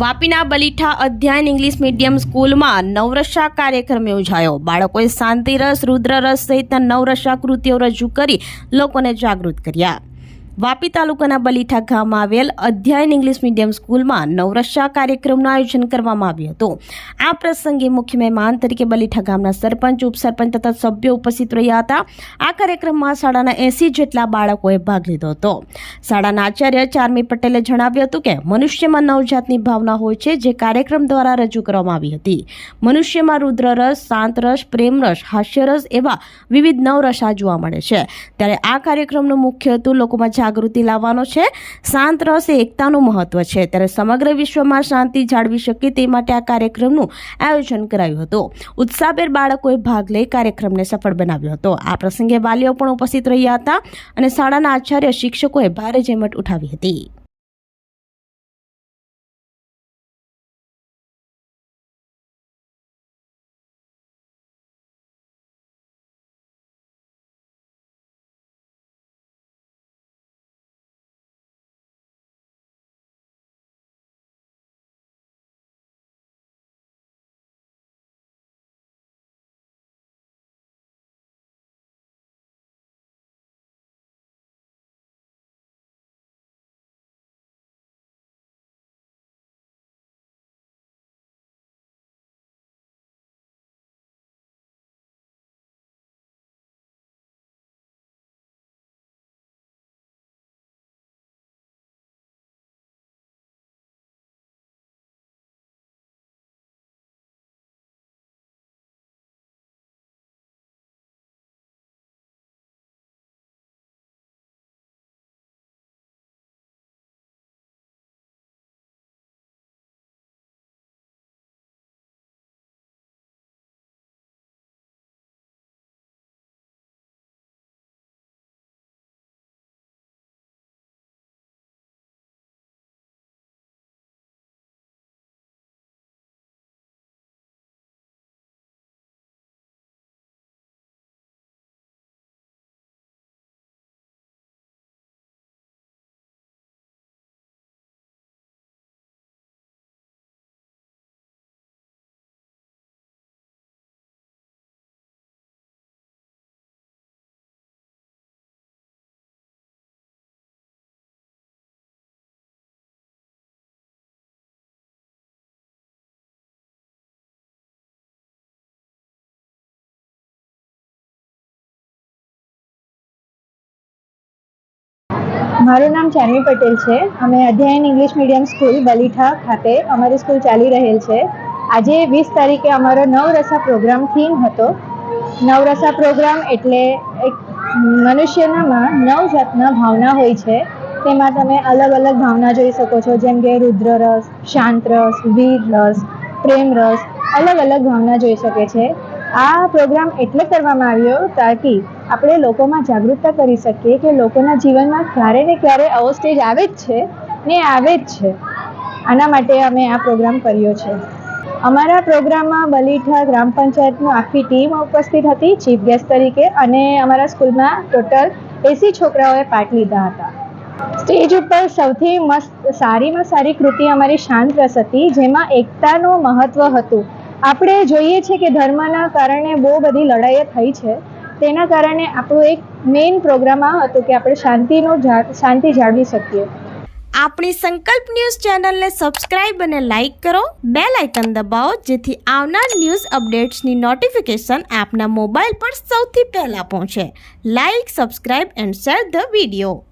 વાપીના બલીઠા અધ્યયન English medium સ્કૂલમાં નવરસા કાર્યક્રમ યોજાયો. બાળકોએ શાંતિરસ રુદ્રરસ સહિતના નવરસા કૃતિઓ રજૂ કરી લોકોને જાગૃત કર્યા. વાપી તાલુકાના બલીઠા ગામમાં આવેલ અધ્યયન ઇંગ્લિશ મીડિયમ સ્કૂલમાં નવરસા કાર્યક્રમનું આયોજન કરવામાં આવ્યું હતું. આ પ્રસંગે મુખ્ય મહેમાન તરીકે બલીઠા ગામના સરપંચ, ઉપસરપંચ તથા સભ્યો ઉપસ્થિત રહ્યા હતા. આ કાર્યક્રમમાં શાળાના એસી જેટલા બાળકોએ ભાગ લીધો હતો. શાળાના આચાર્ય ચારમી પટેલે જણાવ્યું હતું કે, મનુષ્યમાં નવજાતની ભાવના હોય છે જે કાર્યક્રમ દ્વારા રજૂ કરવામાં આવી હતી. મનુષ્યમાં રુદ્રરસ, શાંતરસ, પ્રેમરસ, હાસ્યરસ એવા વિવિધ નવરસા જોવા મળે છે. ત્યારે આ કાર્યક્રમનો મુખ્ય હેતુ લોકોમાં જાગૃતિ લાવવાનો છે. શાંત રસ એ એકતાનું મહત્વ છે. ત્યારે સમગ્ર વિશ્વમાં શાંતિ જાળવી શકે તે માટે આ કાર્યક્રમનું આયોજન કરાયું હતું. ઉત્સાહભેર બાળકોએ ભાગ લઈ કાર્યક્રમને સફળ બનાવ્યો હતો. આ પ્રસંગે વાલીઓ પણ ઉપસ્થિત રહ્યા હતા અને શાળાના આચાર્ય શિક્ષકોએ ભારે જેમત ઉઠાવી હતી. મારું નામ ચાનવી પટેલ છે. અમે અધ્યયન ઇંગ્લિશ મીડિયમ સ્કૂલ બલીઠા ખાતે અમારી સ્કૂલ ચાલી રહેલ છે. આજે વીસ તારીખે અમારો નવરસા પ્રોગ્રામ થીમ હતો. નવરસા પ્રોગ્રામ એટલે એક મનુષ્યનામાં નવ જાતના ભાવના હોય છે. તેમાં તમે અલગ અલગ ભાવના જોઈ શકો છો, જેમ કે રુદ્રરસ રસ પ્રેમ રસ અલગ અલગ ભાવના જોઈ શકે છે. આ પ્રોગ્રામ એટલે કરવામાં આવ્યો તાકી આપણે લોકોમાં જાગૃતતા કરી શકીએ કે લોકોના જીવનમાં ક્યારે ને ક્યારે આવો સ્ટેજ આવે જ છે ને આવે જ છે. આના માટે અમે આ પ્રોગ્રામ કર્યો છે. અમારા પ્રોગ્રામમાં બલીઠા ગ્રામ પંચાયતનું આખી ટીમ ઉપસ્થિત હતી, ચીફ ગેસ્ટ તરીકે, અને અમારા સ્કૂલમાં ટોટલ એસી છોકરાઓએ પાર્ટ લીધા હતા. સ્ટેજ ઉપર સૌથી મસ્ત સારીમાં સારી કૃતિ અમારી શાંત રસ હતી જેમાં એકતાનું મહત્ત્વ હતું. આપણે જોઈએ છે કે ધર્મના કારણે બહુ બધી લડાઈઓ થઈ છે. તેના કારણે આપણો એક મેઇન પ્રોગ્રામ આ હતો કે આપણે શાંતિનો શાંતિ જાળવી શકીએ. આપણી સંકલ્પ ન્યૂઝ ચેનલને સબસ્ક્રાઇબ અને લાઇક કરો. બે લાઇકન દબાવો, જેથી આવનાર ન્યૂઝ અપડેટ્સની નોટિફિકેશન આપના મોબાઈલ પર સૌથી પહેલાં પહોંચે. Like, subscribe and share the video.